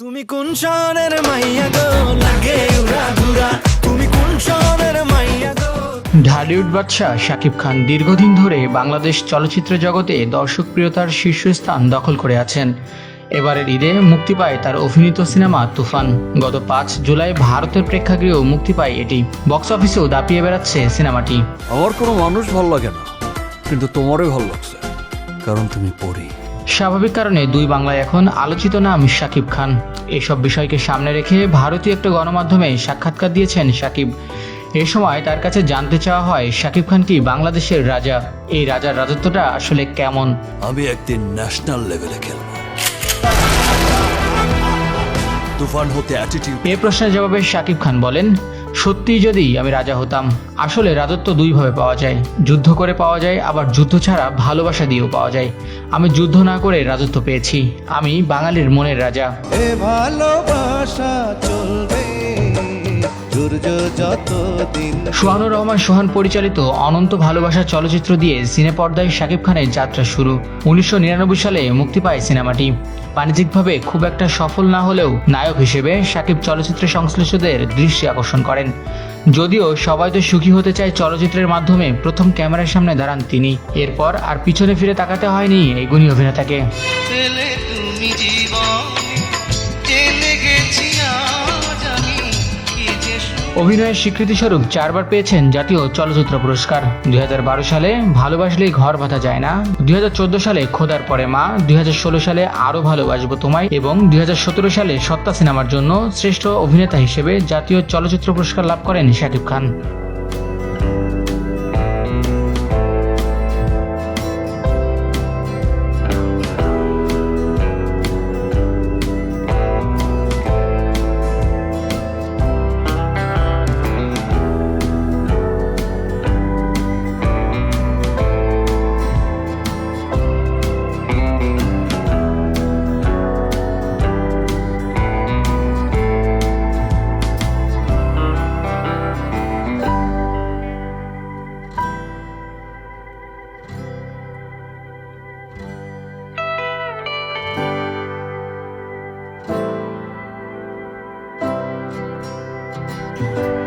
তুমি কোন শহরের মাইয়া গো? লাগে উড়া ধুরা। তুমি কোন শহরের মাইয়া গো? ঢালিউড বাদশাহ শাকিব খান দীর্ঘদিন ধরে বাংলাদেশ চলচ্চিত্র জগতে দর্শকপ্রিয়তার শীর্ষস্থান দখল করে আছেন। এবারের ঈদে মুক্তি পায় তার অভিনীত সিনেমা তুফান। গত পাঁচ জুলাই ভারতের প্রেক্ষাগৃহেও মুক্তি পায় এটি। বক্স অফিসেও দাপিয়ে বেড়াচ্ছে সিনেমাটি। আমার কোনো মানুষ ভালো লাগে না কিন্তু তোমারই ভালো লাগছে কারণ তুমি পড়ি স্বাভাবিক কারণে দুই বাংলায় এখন আলোচিত নাম শাকিব খান। এসব বিষয়কে সামনে রেখে ভারতীয় একটা গণমাধ্যমে সাক্ষাৎকার দিয়েছেন শাকিব। এ সময় তার কাছে জানতে চাওয়া হয় শাকিব খান কি বাংলাদেশের রাজা? এই রাজার রাজত্বটা আসলে কেমন? আমি একদিন ন্যাশনাল লেভেলে খেলব। তুফান হতে অ্যাটিটিউড এ প্রশ্নের জবাবে শাকিব খান বলেন সত্যি যদি আমি রাজা হতাম, আসলে রাজত্ব দুইভাবে পাওয়া যায়। যুদ্ধ করে পাওয়া যায়, আবার যুদ্ধ ছাড়া ভালোবাসা দিয়েও পাওয়া যায়। আমি যুদ্ধ না করে রাজত্ব পেয়েছি। আমি বাঙালির মনের রাজা। ভালোবাসা চলবে। সূর্য যতদিন সোহানুর রহমান সোহান পরিচালিত অনন্ত ভালোবাসা চলচ্চিত্র দিয়ে সিনে পর্দায় শাকিব খানের যাত্রা শুরু। উনিশশো নিরানব্বই সালে মুক্তি পায় সিনেমাটি। বাণিজ্যিকভাবে খুব একটা সফল না হলেও নায়ক হিসেবে শাকিব চলচ্চিত্র সংশ্লিষ্টদের দৃষ্টি আকর্ষণ করেন। যদিও সবাই তো সুখী হতে চায় চলচ্চিত্রের মাধ্যমে প্রথম ক্যামেরার সামনে দাঁড়ান তিনি। এরপর আর পিছনে ফিরে তাকাতে হয়নি এই গুণী অভিনেতাকে। তুমি জীবন অভিনয়ের স্বীকৃতিস্বরূপ চারবার পেয়েছেন জাতীয় চলচ্চিত্র পুরস্কার। দুই হাজার বারো সালে ভালোবাসলেই ঘর ভাতা যায় না। দুই হাজার চোদ্দ সালে খোদার পরে মা। দুই হাজার ষোলো সালে আরও ভালোবাসবো তোমায়। এবং দুই হাজার সতেরো সালে সত্তা সিনেমার জন্য শ্রেষ্ঠ অভিনেতা হিসেবে জাতীয় চলচ্চিত্র পুরস্কার লাভ করেন শাকিব খান। Bye.